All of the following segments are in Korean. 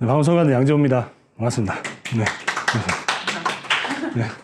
네, 방송하는 양재호입니다. 반갑습니다. 네. 네.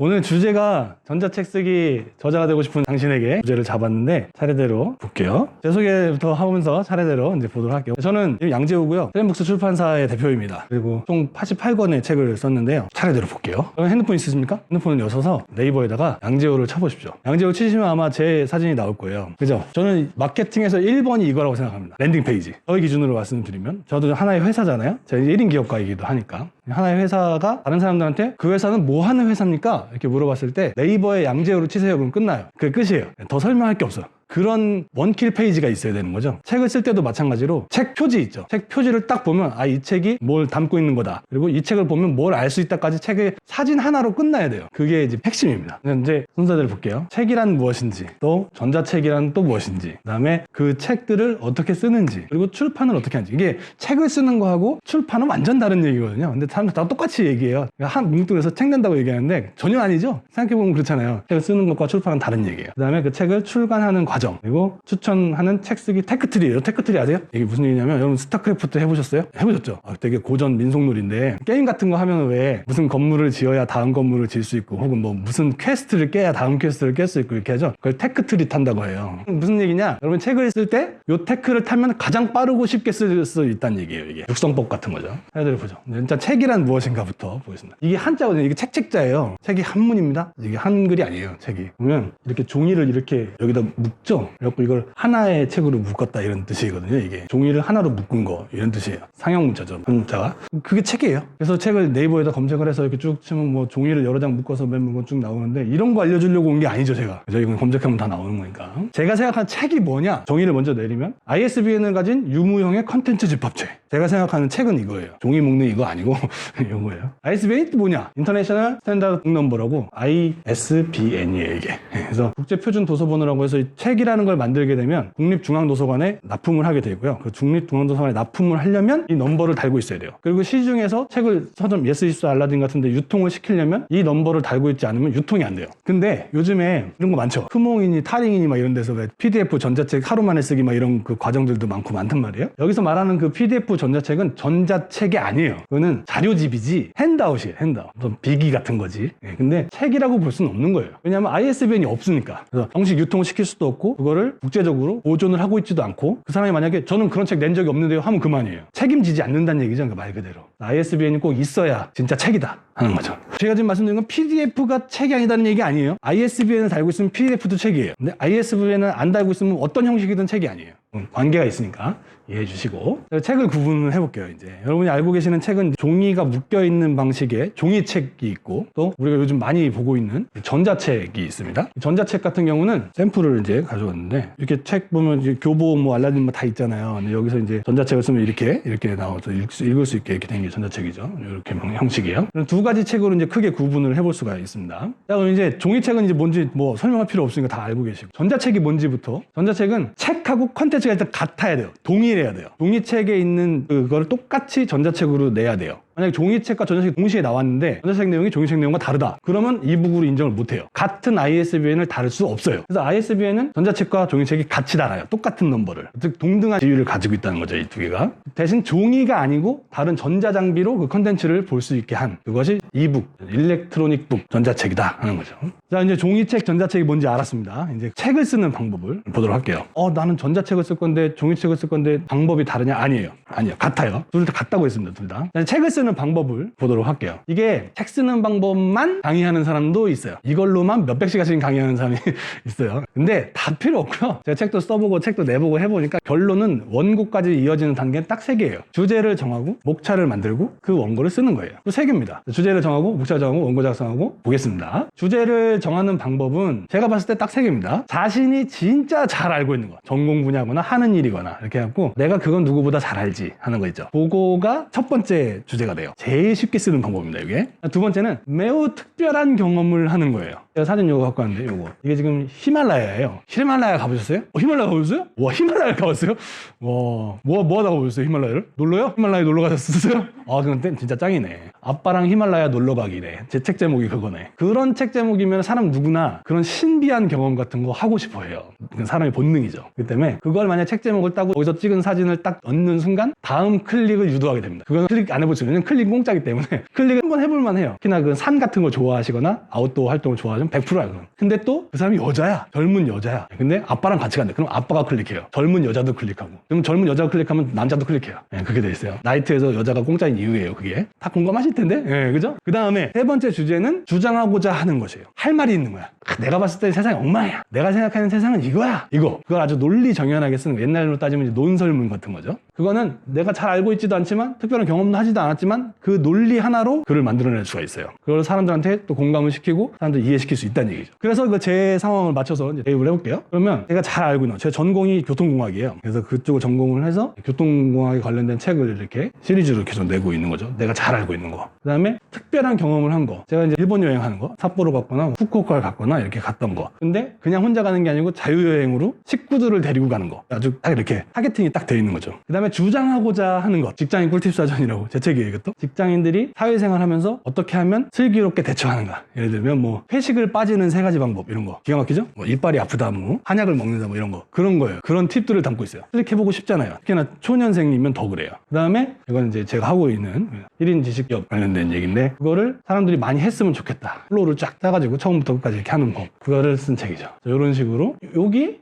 오늘 주제가 전자책 쓰기 저자가 되고 싶은 당신에게 주제를 잡았는데 차례대로 볼게요. 제 소개부터 하면서 차례대로 이제 보도록 할게요. 저는 양재호고요. 셀북스 출판사의 대표입니다. 그리고 총 88권의 책을 썼는데요. 차례대로 볼게요. 그럼 핸드폰 있으십니까? 핸드폰을 여셔서 네이버에다가 양재호를 쳐보십시오. 양재호 치시면 아마 제 사진이 나올 거예요. 그죠? 저는 마케팅에서 1번이 이거라고 생각합니다. 랜딩 페이지. 저희 기준으로 말씀드리면 저도 하나의 회사잖아요. 제가 1인 기업가이기도 하니까. 하나의 회사가 다른 사람들한테 그 회사는 뭐 하는 회사입니까? 이렇게 물어봤을 때 네이버에 양재호로 치세요. 그럼 끝나요. 그게 끝이에요. 더 설명할 게 없어요. 그런 원킬 페이지가 있어야 되는 거죠. 책을 쓸 때도 마찬가지로 책 표지 있죠. 책 표지를 딱 보면 아 이 책이 뭘 담고 있는 거다. 그리고 이 책을 보면 뭘 알 수 있다까지 책의 사진 하나로 끝나야 돼요. 그게 이제 핵심입니다. 이제 순서대로 볼게요. 책이란 무엇인지, 또 전자책이란 또 무엇인지, 그 다음에 그 책들을 어떻게 쓰는지, 그리고 출판을 어떻게 하는지. 이게 책을 쓰는 거하고 출판은 완전 다른 얘기거든요. 근데 사람들 다 똑같이 얘기해요. 그러니까 한 뭉뚱에서 책 낸다고 얘기하는데 전혀 아니죠. 생각해보면 그렇잖아요. 책을 쓰는 것과 출판은 다른 얘기예요. 그 다음에 그 책을 출간하는 과정, 그리고 추천하는 책 쓰기 테크트리예요. 테크트리 아세요? 이게 무슨 얘기냐면 여러분 스타크래프트 해보셨어요? 해보셨죠? 아, 되게 고전 민속놀이인데 게임 같은 거 하면 왜 무슨 건물을 지어야 다음 건물을 지을 수 있고 혹은 뭐 무슨 퀘스트를 깨야 다음 퀘스트를 깰 수 있고 이렇게 하죠. 그걸 테크트리 탄다고 해요. 무슨 얘기냐? 여러분 책을 쓸 때 요 테크를 타면 가장 빠르고 쉽게 쓸 수 있다는 얘기예요. 이게 육성법 같은 거죠. 해드려 보죠. 진짜 책이란 무엇인가부터 보겠습니다. 이게 한자거든요. 이게 책책자예요. 책이 한문입니다. 이게 한글이 아니에요. 책이 보면 이렇게 종이를 이렇게 여기다 묶 죠. 그래갖고 이걸 하나의 책으로 묶었다 이런 뜻이거든요. 이게 종이를 하나로 묶은 거 이런 뜻이에요. 상형 문자죠. 문자가 그게 책이에요. 그래서 책을 네이버에다 검색을 해서 이렇게 쭉 치면 뭐 종이를 여러 장 묶어서 맨쭉 나오는데 이런 거 알려주려고 온 게 아니죠. 제가 그죠? 이건 검색하면 다 나오는 거니까. 제가 생각한 책이 뭐냐? 종이를 먼저 내리면 ISBN을 가진 유무형의 컨텐츠 집합체. 제가 생각하는 책은 이거예요. 종이 묶는 이거 아니고 이거예요. ISBN이 또 뭐냐? 인터내셔널 스탠다드 북넘버라고 ISBN이에요 이게. 그래서 국제표준 도서번호라고 해서 이 책이라는 걸 만들게 되면 국립중앙도서관에 납품을 하게 되고요. 그 국립중앙도서관에 납품을 하려면 이 넘버를 달고 있어야 돼요. 그리고 시중에서 책을 서점 예스이스 알라딘 같은 데 유통을 시키려면 이 넘버를 달고 있지 않으면 유통이 안 돼요. 근데 요즘에 이런 거 많죠. 크몽이니 타링이니 막 이런 데서 왜 PDF 전자책 하루 만에 쓰기 막 이런 그 과정들도 많고 많단 말이에요. 여기서 말하는 그 PDF 전자책은 전자책이 아니에요. 그거는 자료집이지 핸드아웃이에요. 핸드아웃. 비기 같은 거지. 예, 근데 책이라고 볼 수는 없는 거예요. 왜냐하면 ISBN이 없으니까. 그래서 정식 유통을 시킬 수도 없고 그거를 국제적으로 보존을 하고 있지도 않고 그 사람이 만약에 저는 그런 책 낸 적이 없는데요 하면 그만이에요. 책임지지 않는다는 얘기죠. 그러니까 말 그대로. ISBN이 꼭 있어야 진짜 책이다 하는 거죠. 제가 지금 말씀드린 건 PDF가 책이 아니다는 얘기 아니에요. ISBN을 달고 있으면 PDF도 책이에요. 근데 ISBN을 안 달고 있으면 어떤 형식이든 책이 아니에요. 음, 관계가 있으니까 이해해 주시고. 책을 구분을 해 볼게요 이제. 여러분이 알고 계시는 책은 종이가 묶여 있는 방식의 종이책이 있고 또 우리가 요즘 많이 보고 있는 전자책이 있습니다. 전자책 같은 경우는 샘플을 이제 가져왔는데 이렇게 책 보면 이제 교보 뭐 알라딘 뭐 다 있잖아요. 근데 여기서 이제 전자책을 쓰면 이렇게 이렇게 나와서 읽- 읽을 수 있게 이렇게 된 게 전자책이죠. 이렇게 형식이에요. 두 가지 책으로 이제 크게 구분을 해볼 수가 있습니다. 자 그럼 이제 종이책은 이제 뭔지 뭐 설명할 필요 없으니까 다 알고 계시고. 전자책이 뭔지부터. 전자책은 책하고 컨텐츠 가 일단 같아야 돼요. 동일해야 돼요. 종이책에 있는 그걸 똑같이 전자책으로 내야 돼요 만약에 종이책과 전자책이 동시에 나왔는데 전자책 내용이 종이책 내용과 다르다. 그러면 이북으로 인정을 못해요. 같은 ISBN을 다룰 수 없어요. 그래서 ISBN은 전자책과 종이책이 같이 달아요. 똑같은 넘버를. 즉 동등한 지위를 가지고 있다는 거죠 이 두 개가. 대신 종이가 아니고 다른 전자장비로 그 컨텐츠를 볼 수 있게 한 그것이 이북 일렉트로닉 북 전자책이다 하는 거죠. 자 이제 종이책 전자책이 뭔지 알았습니다. 이제 책을 쓰는 방법을 보도록 할게요. 어 나는 전자책을 쓸 건데 종이책을 쓸 건데 방법이 다르냐? 아니에요 아니요 같아요. 둘 다 같다고 했습니다 둘 다. 책을 쓰는 방법을 보도록 할게요. 이게 책 쓰는 방법만 강의하는 사람도 있어요. 이걸로만 몇백 시간씩 강의하는 사람이 있어요. 근데 다 필요 없고요. 제가 책도 써보고 책도 내보고 해보니까 결론은 원고까지 이어지는 단계는 딱 세 개예요. 주제를 정하고 목차를 만들고 그 원고를 쓰는 거예요. 또세 개입니다. 주제를 정하고 목차를 정하고 원고 작성하고 보겠습니다. 주제를 정하는 방법은 제가 봤을 때 딱 세 개입니다. 자신이 진짜 잘 알고 있는 거. 전공 분야거나 하는 일이거나 이렇게 해갖고 내가 그건 누구보다 잘 알지 하는 거 있죠 그거가 첫 번째 주제가 돼요. 제일 쉽게 쓰는 방법입니다, 이게. 두 번째는 매우 특별한 경험을 하는 거예요. 제가 사진 요거 갖고 왔는데, 요거. 이게 지금 히말라야예요. 히말라야 가보셨어요? 어, 히말라야 가보셨어요? 와, 히말라야 가봤어요? 와, 뭐, 뭐 하다 가보셨어요, 히말라야를? 놀러요? 히말라야 놀러 가셨어요? 아, 땐 진짜 짱이네. 아빠랑 히말라야 놀러 가기네. 제책 제목이 그거네. 그런 책 제목이면 사람 누구나 그런 신비한 경험 같은 거 하고 싶어 해요. 사람의 본능이죠. 그렇기 때문에 그걸 만약 책 제목을 따고 거기서 찍은 사진을 딱 얹는 순간 다음 클릭을 유도하게 됩니다. 그건 클릭 안수 있는 클릭 공짜기 때문에 클릭 한번 해볼 만 해요. 특히나 그 산 같은 거 좋아하시거나 아웃도어 활동을 좋아하시면 100%야 그건. 근데 또 그 사람이 여자야. 젊은 여자야. 근데 아빠랑 같이 간대. 그럼 아빠가 클릭해요. 젊은 여자도 클릭하고. 그럼 젊은 여자가 클릭하면 남자도 클릭해요. 예, 그렇게 돼 있어요. 나이트에서 여자가 공짜인 이유예요. 그게. 다 공감하실 텐데. 예, 그죠? 그 다음에 세 번째 주제는 주장하고자 하는 것이에요. 할 말이 있는 거야. 아, 내가 봤을 때 세상이 엉망이야. 내가 생각하는 세상은 이거야. 이거. 그걸 아주 논리 정연하게 쓰는 거. 옛날로 따지면 논설문 같은 거죠. 그거는 내가 잘 알고 있지도 않지만 특별한 경험도 하지도 않았지만 그 논리 하나로 글을 만들어낼 수가 있어요. 그걸 사람들한테 또 공감을 시키고 사람들 이해시킬 수 있다는 얘기죠. 그래서 그 제 상황을 맞춰서 이제 대입을 해볼게요. 그러면 제가 잘 알고 있는 제 전공이 교통공학이에요. 그래서 그쪽을 전공을 해서 교통공학에 관련된 책을 이렇게 시리즈로 계속 내고 있는 거죠. 내가 잘 알고 있는 거. 그 다음에 특별한 경험을 한 거. 제가 이제 일본 여행하는 거, 삿포로 갔거나 후쿠오카를 갔거나 이렇게 갔던 거. 근데 그냥 혼자 가는 게 아니고 자유여행으로 식구들을 데리고 가는 거. 아주 딱 이렇게 타겟팅이 딱 돼 있는 거죠. 그 다음에 주장하고자 하는 것. 직장인 꿀팁 사전이라고 제 책이에요, 이것도. 직장인들이 사회생활 하면서 어떻게 하면 슬기롭게 대처하는가. 예를 들면 뭐 회식을 빠지는 세 가지 방법 이런 거. 기가 막히죠? 뭐 이빨이 아프다, 뭐 한약을 먹는다, 뭐 이런 거. 그런 거예요. 그런 팁들을 담고 있어요. 클릭해보고 싶잖아요. 특히나 초년생이면 더 그래요. 그 다음에 이건 이제 제가 하고 있는 1인 지식기업 관련된 얘기인데 그거를 사람들이 많이 했으면 좋겠다. 플로우를 쫙 짜가지고 처음부터 끝까지 이렇게 하는 법. 그거를 쓴 책이죠. 이런 식으로 여기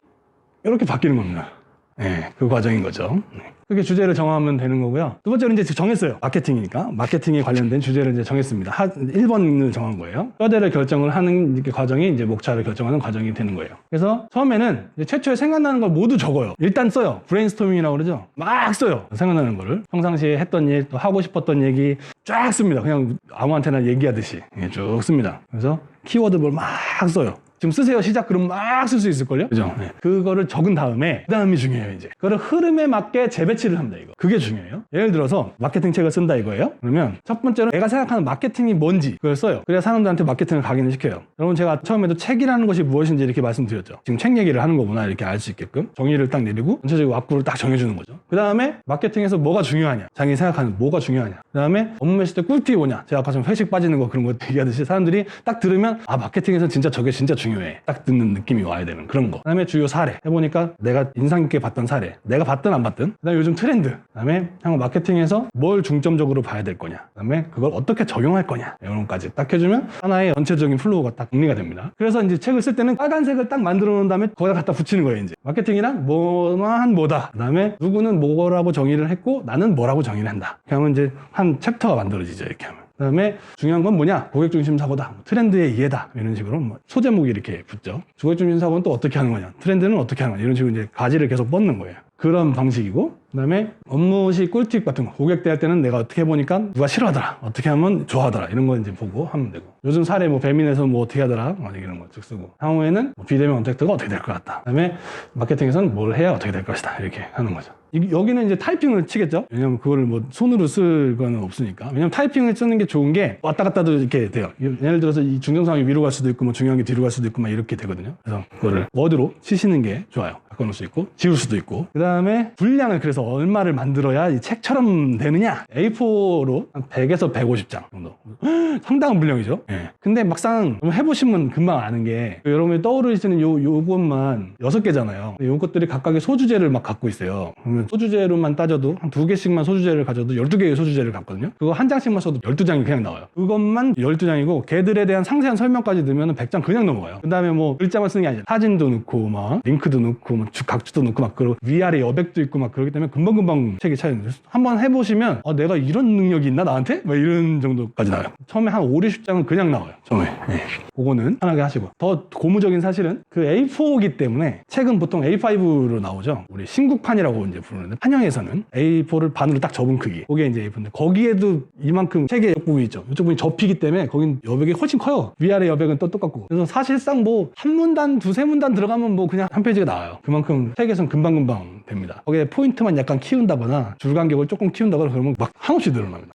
이렇게 바뀌는 겁니다. 네, 그 과정인 거죠. 네. 그렇게 주제를 정하면 되는 거고요. 두 번째는 이제 정했어요. 마케팅이니까. 마케팅에 관련된 주제를 이제 정했습니다. 한 1번을 정한 거예요. 뼈대를 결정을 하는 과정이 이제 목차를 결정하는 과정이 되는 거예요. 그래서 처음에는 최초에 생각나는 걸 모두 적어요. 일단 써요. 브레인스토밍이라고 그러죠. 막 써요. 생각나는 거를. 평상시에 했던 일, 또 하고 싶었던 얘기 쫙 씁니다. 그냥 아무한테나 얘기하듯이 예, 쭉 씁니다. 그래서 키워드를 막 써요. 지금 쓰세요. 시작 그럼 막 쓸 수 있을걸요? 그죠? 네. 그거를 적은 다음에 그 다음이 중요해요 이제. 그거를 흐름에 맞게 재배치를 합니다 이거. 그게 중요해요. 예를 들어서 마케팅 책을 쓴다 이거예요. 그러면 첫 번째로 내가 생각하는 마케팅이 뭔지 그걸 써요. 그래야 사람들한테 마케팅을 각인을 시켜요. 여러분 제가 처음에도 책이라는 것이 무엇인지 이렇게 말씀드렸죠. 지금 책 얘기를 하는 거구나 이렇게 알 수 있게끔. 정의를 딱 내리고 전체적으로 앞구를 딱 정해주는 거죠. 그 다음에 마케팅에서 뭐가 중요하냐. 자기 생각하는 뭐가 중요하냐. 그 다음에 업무 했을 때 꿀팁이 뭐냐. 제가 아까 좀 회식 빠지는 거 그런 거 얘기하듯이 사람들이 딱 들으면 아 마케팅에서 진짜 저게 진짜 중요 해. 딱 듣는 느낌이 와야 되는 그런 거. 그다음에 주요 사례. 해보니까 내가 인상 깊게 봤던 사례. 내가 봤든 안 봤든. 그다음에 요즘 트렌드. 그다음에 향후 마케팅에서 뭘 중점적으로 봐야 될 거냐. 그다음에 그걸 어떻게 적용할 거냐. 이런 것까지 딱 해주면 하나의 전체적인 플로우가 딱 정리가 됩니다. 그래서 이제 책을 쓸 때는 빨간색을 딱 만들어 놓은 다음에 거기다 갖다 붙이는 거예요 이제. 마케팅이란 뭐만 뭐다. 그다음에 누구는 뭐라고 정의를 했고 나는 뭐라고 정의를 한다. 하면 이제 한 챕터가 만들어지죠 이렇게 하면 그 다음에 중요한 건 뭐냐? 고객 중심 사고다. 뭐 트렌드의 이해다. 이런 식으로 뭐 소제목이 이렇게 붙죠. 고객 중심 사고는 또 어떻게 하는 거냐? 트렌드는 어떻게 하는 거냐? 이런 식으로 이제 가지를 계속 뻗는 거예요. 그런 방식이고, 그 다음에 업무시 꿀팁 같은 거. 고객 대할 때는 내가 어떻게 해보니까 누가 싫어하더라. 어떻게 하면 좋아하더라. 이런 거 이제 보고 하면 되고. 요즘 사례 뭐 배민에서 뭐 어떻게 하더라. 뭐 이런 거쭉 쓰고. 향후에는 뭐 비대면 언택트가 어떻게 될 것 같다. 그 다음에 마케팅에서는 뭘 해야 어떻게 될 것이다. 이렇게 하는 거죠. 이- 여기는 이제 타이핑을 치겠죠? 왜냐면 그거를 뭐 손으로 쓸 거는 없으니까. 왜냐면 타이핑을 쓰는 게 좋은 게 왔다 갔다도 이렇게 돼요. 예를 들어서 이 중정상이 위로 갈 수도 있고 뭐 중요한 게 뒤로 갈 수도 있고 막 이렇게 되거든요. 그래서 그거를 워드로 치시는 게 좋아요. 바꿔놓을 수 있고 지울 수도 있고 그 다음에 분량을 그래서 얼마를 만들어야 이 책처럼 되느냐? A4로 한 100에서 150장 정도. 상당한 분량이죠? 예. 근데 막상 해보시면 금방 아는 게 여러분이 떠오르시는 요, 요것만 6개잖아요. 요 것들이 각각의 소주제를 막 갖고 있어요. 그러면 소주제로만 따져도 한두 개씩만 소주제를 가져도 12개의 소주제를 갖거든요. 그거 한 장씩만 써도 12장이 그냥 나와요. 그것만 12장이고 걔들에 대한 상세한 설명까지 넣으면 100장 그냥 넘어가요. 그 다음에 뭐 글자만 쓰는 게 아니라 사진도 넣고 막 링크도 넣고 막 주- 각주도 넣고 막 그리고 위아래 여백도 있고 막 그러기 때문에 금방금방 책이 차이는 한번 해보시면 아, 내가 이런 능력이 있나 나한테? 막 이런 정도까지 나와요. 처음에 한 5, 60장은 그냥 나와요 처음에. 예. 그거는 편하게 하시고. 더 고무적인 사실은 그 A4이기 때문에 책은 보통 A5로 나오죠. 우리 신국판이라고 이제 부르는데 판형에서는 A4를 반으로 딱 접은 크기. 그게 이제 A4인데 거기에도 이만큼 책의 옆부분이 있죠. 이쪽 부분이 접히기 때문에 거긴 여백이 훨씬 커요. 위아래 여백은 또 똑같고. 그래서 사실상 뭐 한 문단 두세 문단 들어가면 뭐 그냥 한 페이지가 나와요. 그만큼 책에선 금방금방 됩니다. 거기에 포인트만 약간 키운다거나 줄 간격을 조금 키운다거나 그러면 막 한없이 늘어납니다